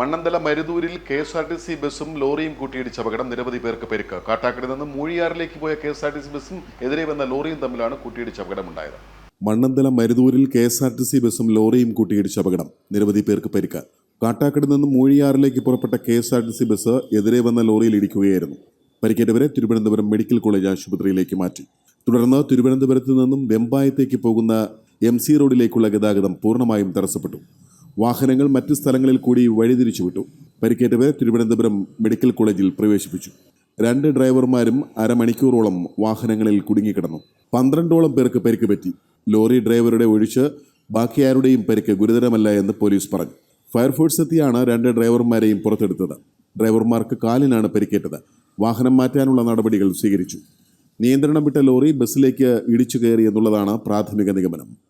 Mannanthala മരുതൂരിൽ K S R T C ബസ്സും ലോറിയും കൂട്ടിയിടിച്ച അപകടം നിരവധി പേർക്ക് പരിക്ക്. കാട്ടാക്കടയിൽ നിന്ന് മൂഴിയാറിലേക്ക് പോയ K S R T C ബസ്സും എതിരെ വന്ന ലോറിയും തമ്മിലാണ് കൂട്ടിയിടിച്ച അപകടമുണ്ടായത്. Mannanthala മരുതൂരിൽ K S R T C ബസ്സും ലോറിയും കൂട്ടിയിടിച്ച അപകടം നിരവധി പേർക്ക് പരിക്ക്. കാട്ടാക്കടയിൽ നിന്ന് മൂഴിയാറിലേക്ക് പുറപ്പെട്ട K S R T C bus എതിരെ വന്ന ലോറിയിൽ ഇടിക്കുകയായിരുന്നു. പരിക്കേറ്റവരെ തിരുവനന്തപുരം മെഡിക്കൽ കോളേജ് ആശുപത്രിയിലേക്ക് മാറ്റി. തുടർന്ന് തിരുവനന്തപുരത്ത് നിന്നും വെമ്പായത്തേക്ക് പോകുന്ന എം സി റോഡിലേക്കുള്ള ഗതാഗതം പൂർണമായും തടസ്സപ്പെട്ടു. വാഹനങ്ങൾ മറ്റ് സ്ഥലങ്ങളിൽ കൂടി വഴിതിരിച്ചു വിട്ടു. പരിക്കേറ്റവരെ തിരുവനന്തപുരം മെഡിക്കൽ കോളേജിൽ പ്രവേശിപ്പിച്ചു. രണ്ട് ഡ്രൈവർമാരും അരമണിക്കൂറോളം വാഹനങ്ങളിൽ കുടുങ്ങിക്കിടന്നു. പന്ത്രണ്ടോളം പേർക്ക് പരിക്ക് പറ്റി. ലോറി ഡ്രൈവറുടെ ഒഴിച്ച് ബാക്കി ആരുടെയും പരിക്ക് ഗുരുതരമല്ല എന്ന് പോലീസ് പറഞ്ഞു. ഫയർഫോഴ്സ് എത്തിയാണ് രണ്ട് ഡ്രൈവർമാരെയും പുറത്തെടുത്തത്. ഡ്രൈവർമാർക്ക് കാലിനാണ് പരിക്കേറ്റത്. വാഹനം മാറ്റാനുള്ള നടപടികൾ സ്വീകരിച്ചു. നിയന്ത്രണം വിട്ട ലോറി ബസ്സിലേക്ക് ഇടിച്ചു കയറി എന്നുള്ളതാണ് പ്രാഥമിക നിഗമനം.